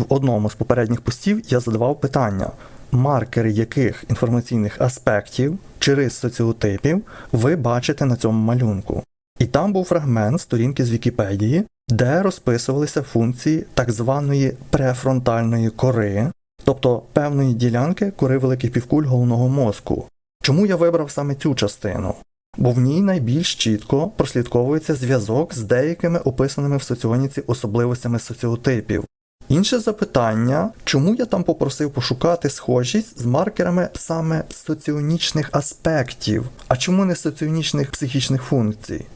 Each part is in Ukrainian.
В одному з попередніх постів я задавав питання, маркери яких інформаційних аспектів чи рис соціотипів ви бачите на цьому малюнку. І там був фрагмент сторінки з Вікіпедії, де розписувалися функції так званої префронтальної кори, тобто певної ділянки кори великих півкуль головного мозку. Чому я вибрав саме цю частину? Бо в ній найбільш чітко прослідковується зв'язок з деякими описаними в соціоніці особливостями соціотипів. Інше запитання, чому я там попросив пошукати схожість з маркерами саме соціонічних аспектів, а чому не соціонічних психічних функцій?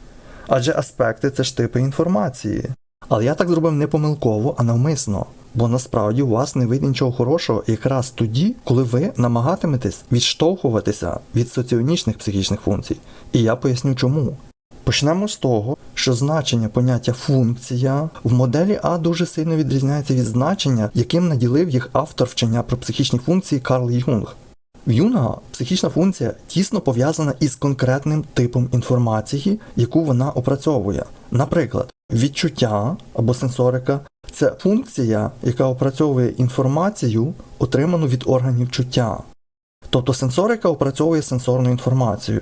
Адже аспекти це ж типи інформації. Але я так зробив не помилково, а навмисно. Бо насправді у вас не вийде нічого хорошого якраз тоді, коли ви намагатиметесь відштовхуватися від соціонічних психічних функцій. І я поясню чому. Почнемо з того, що значення поняття функція в моделі А дуже сильно відрізняється від значення, яким наділив їх автор вчення про психічні функції Карл Юнг. В Юнга психічна функція тісно пов'язана із конкретним типом інформації, яку вона опрацьовує. Наприклад, відчуття або сенсорика це функція, яка опрацьовує інформацію, отриману від органів чуття. Тобто сенсорика опрацьовує сенсорну інформацію.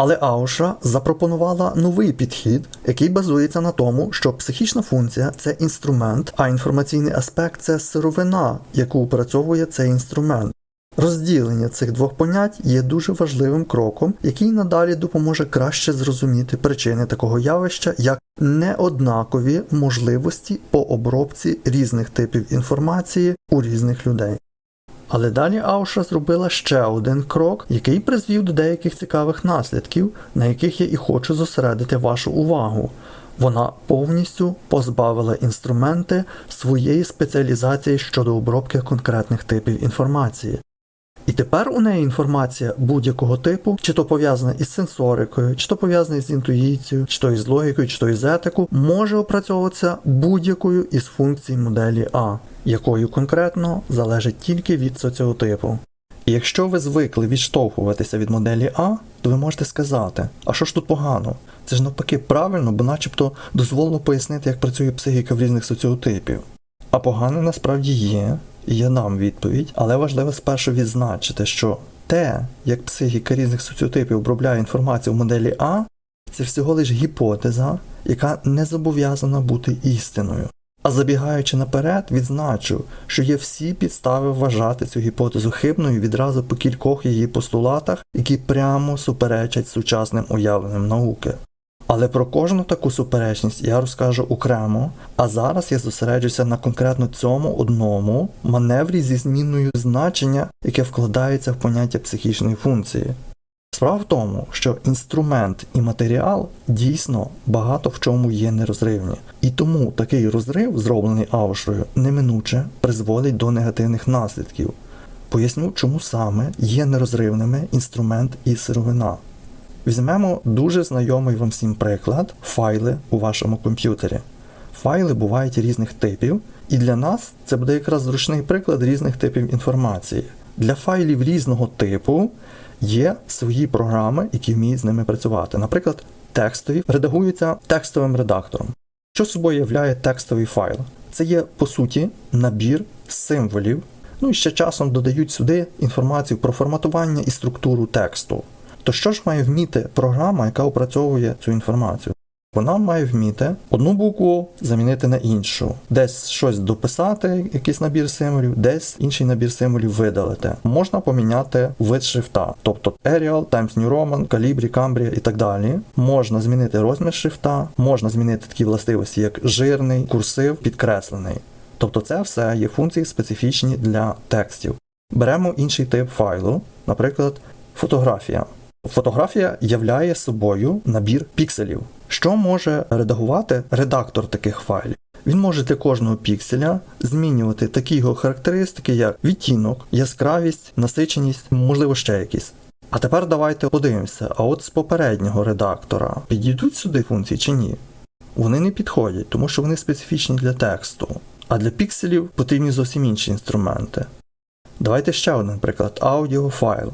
Але Аушра запропонувала новий підхід, який базується на тому, що психічна функція це інструмент, а інформаційний аспект це сировина, яку опрацьовує цей інструмент. Розділення цих двох понять є дуже важливим кроком, який надалі допоможе краще зрозуміти причини такого явища, як неоднакові можливості по обробці різних типів інформації у різних людей. Але далі Ауша зробила ще один крок, який призвів до деяких цікавих наслідків, на яких я і хочу зосередити вашу увагу. Вона повністю позбавила інструменти своєї спеціалізації щодо обробки конкретних типів інформації. І тепер у неї інформація будь-якого типу, чи то пов'язана із сенсорикою, чи то пов'язана з інтуїцією, чи то із логікою, чи то із етику, може опрацьовуватися будь-якою із функцій моделі А, якою конкретно залежить тільки від соціотипу. І якщо ви звикли відштовхуватися від моделі А, то ви можете сказати, а що ж тут погано? Це ж навпаки правильно, бо начебто дозволено пояснити, як працює психіка в різних соціотипів. А погане насправді є, я дам відповідь, але важливо спершу відзначити, що те, як психіка різних соціотипів обробляє інформацію в моделі А, це всього лиш гіпотеза, яка не зобов'язана бути істиною. А забігаючи наперед, відзначу, що є всі підстави вважати цю гіпотезу хибною відразу по кількох її постулатах, які прямо суперечать сучасним уявленням науки. Але про кожну таку суперечність я розкажу окремо, а зараз я зосереджуся на конкретно цьому одному маневрі зі зміною значення, яке вкладається в поняття психічної функції. Справа в тому, що інструмент і матеріал дійсно багато в чому є нерозривні, і тому такий розрив, зроблений Аушрою, неминуче призводить до негативних наслідків. Поясню, чому саме є нерозривними інструмент і сировина. Візьмемо дуже знайомий вам всім приклад файли у вашому комп'ютері. Файли бувають різних типів, і для нас це буде якраз зручний приклад різних типів інформації. Для файлів різного типу є свої програми, які вміють з ними працювати. Наприклад, текстові редагуються текстовим редактором. Що собою являє текстовий файл? Це є, по суті, набір символів, ну і ще часом додають сюди інформацію про форматування і структуру тексту. То що ж має вміти програма, яка опрацьовує цю інформацію? Вона має вміти одну букву замінити на іншу, десь щось дописати, якийсь набір символів, десь інший набір символів видалити. Можна поміняти вид шрифта, тобто Arial, Times New Roman, Calibri, Cambria і так далі. Можна змінити розмір шрифта, можна змінити такі властивості, як жирний, курсив, підкреслений. Тобто це все є функції специфічні для текстів. Беремо інший тип файлу, наприклад, фотографія. Фотографія являє собою набір пікселів. Що може редагувати редактор таких файлів? Він може для кожного пікселя змінювати такі його характеристики, як відтінок, яскравість, насиченість, можливо, ще якісь. А тепер давайте подивимося, а от з попереднього редактора підійдуть сюди функції чи ні? Вони не підходять, тому що вони специфічні для тексту, а для пікселів потрібні зовсім інші інструменти. Давайте ще один приклад аудіофайл.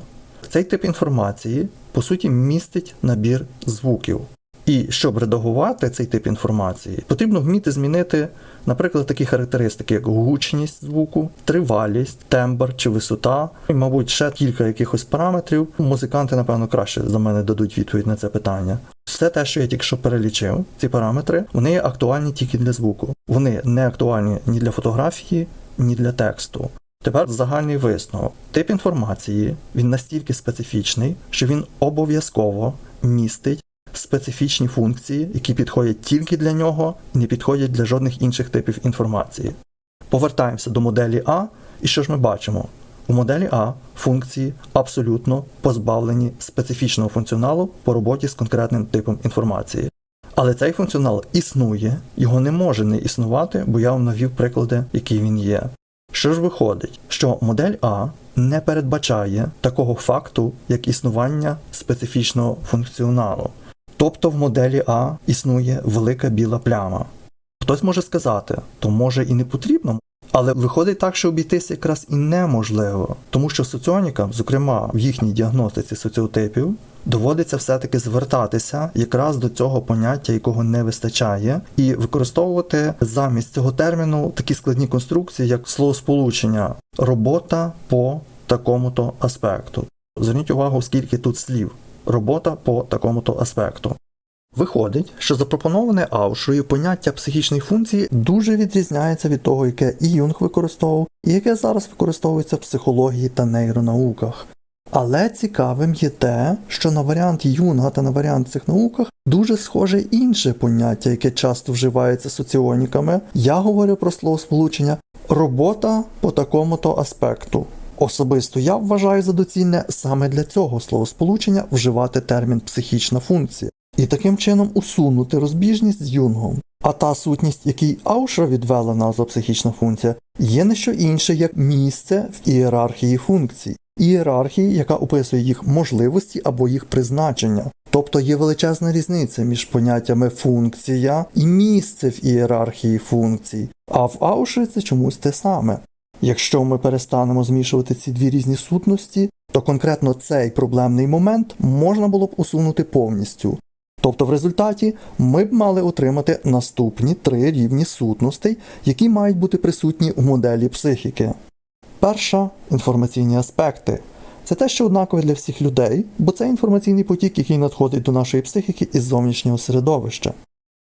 Цей тип інформації, по суті, містить набір звуків. І щоб редагувати цей тип інформації, потрібно вміти змінити, наприклад, такі характеристики, як гучність звуку, тривалість, тембр чи висота, і, мабуть, ще кілька якихось параметрів. Музиканти, напевно, краще за мене дадуть відповідь на це питання. Все те, що я тільки що перелічив, ці параметри, вони є актуальні тільки для звуку. Вони не актуальні ні для фотографії, ні для тексту. Тепер загальний висновок. Тип інформації він настільки специфічний, що він обов'язково містить специфічні функції, які підходять тільки для нього, не підходять для жодних інших типів інформації. Повертаємося до моделі А, і що ж ми бачимо? У моделі А функції абсолютно позбавлені специфічного функціоналу по роботі з конкретним типом інформації. Але цей функціонал існує, його не може не існувати, бо я вам навів приклади, які він є. Що ж виходить, що модель А не передбачає такого факту, як існування специфічного функціоналу. Тобто в моделі А існує велика біла пляма. Хтось може сказати, то може і не потрібно, але виходить так, що обійтися якраз і неможливо, тому що соціонікам, зокрема в їхній діагностиці соціотипів, доводиться все-таки звертатися якраз до цього поняття, якого не вистачає, і використовувати замість цього терміну такі складні конструкції, як словосполучення робота по такому-то аспекту. Зверніть увагу, скільки тут слів робота по такому-то аспекту. Виходить, що запропоноване Аушою поняття психічної функції дуже відрізняється від того, яке і Юнг використовував, і яке зараз використовується в психології та нейронауках. Але цікавим є те, що на варіант Юнга та на варіант цих науках дуже схоже інше поняття, яке часто вживається соціоніками. Я говорю про словосполучення робота по такому-то аспекту. Особисто я вважаю за доцільне саме для цього словосполучення вживати термін психічна функція і таким чином усунути розбіжність з юнгом. А та сутність, який Аушра відвела назва психічна функція, є не що інше як місце в ієрархії функцій, ієрархії, яка описує їх можливості або їх призначення. Тобто є величезна різниця між поняттями функція і місце в ієрархії функцій, а в Аушрі це чомусь те саме. Якщо ми перестанемо змішувати ці дві різні сутності, то конкретно цей проблемний момент можна було б усунути повністю. Тобто в результаті ми б мали отримати наступні три рівні сутностей, які мають бути присутні у моделі психіки. Перша інформаційні аспекти. Це те, що однакове для всіх людей, бо це інформаційний потік, який надходить до нашої психіки із зовнішнього середовища.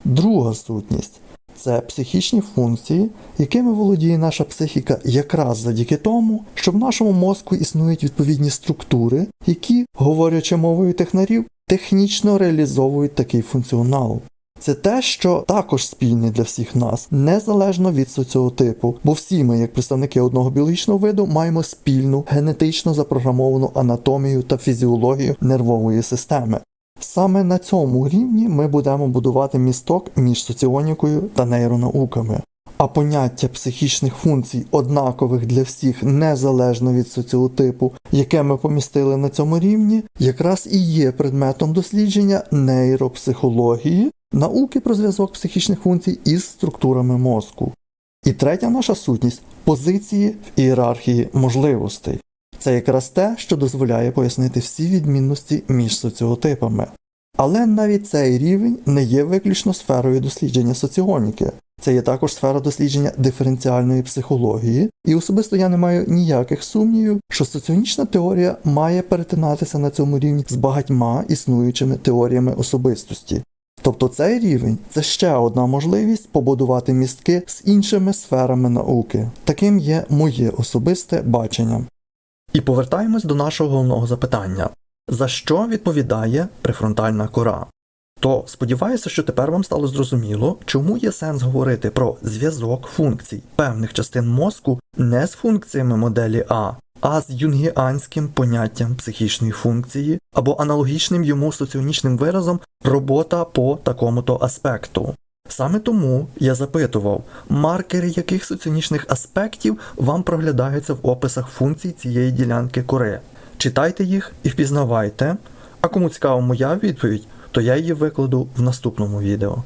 Друга сутність це психічні функції, якими володіє наша психіка якраз завдяки тому, що в нашому мозку існують відповідні структури, які, говорячи мовою технарів, технічно реалізовують такий функціонал. Це те, що також спільне для всіх нас, незалежно від соціотипу, бо всі ми, як представники одного біологічного виду, маємо спільну генетично запрограмовану анатомію та фізіологію нервової системи. Саме на цьому рівні ми будемо будувати місток між соціонікою та нейронауками. А поняття психічних функцій, однакових для всіх незалежно від соціотипу, яке ми помістили на цьому рівні, якраз і є предметом дослідження нейропсихології, науки про зв'язок психічних функцій із структурами мозку. І третя наша сутність позиції в ієрархії можливостей. Це якраз те, що дозволяє пояснити всі відмінності між соціотипами. Але навіть цей рівень не є виключно сферою дослідження соціоніки. Це є також сфера дослідження диференціальної психології, і особисто я не маю ніяких сумнівів, що соціонічна теорія має перетинатися на цьому рівні з багатьма існуючими теоріями особистості. Тобто цей рівень це ще одна можливість побудувати містки з іншими сферами науки. Таким є моє особисте бачення. І повертаємось до нашого головного запитання: за що відповідає префронтальна кора? То сподіваюся, що тепер вам стало зрозуміло, чому є сенс говорити про зв'язок функцій певних частин мозку не з функціями моделі А, а з юнгіанським поняттям психічної функції або аналогічним йому соціонічним виразом робота по такому-то аспекту. Саме тому я запитував, маркери яких соціонічних аспектів вам проглядаються в описах функцій цієї ділянки кори. Читайте їх і впізнавайте. А кому цікава моя відповідь, то я її викладу в наступному відео.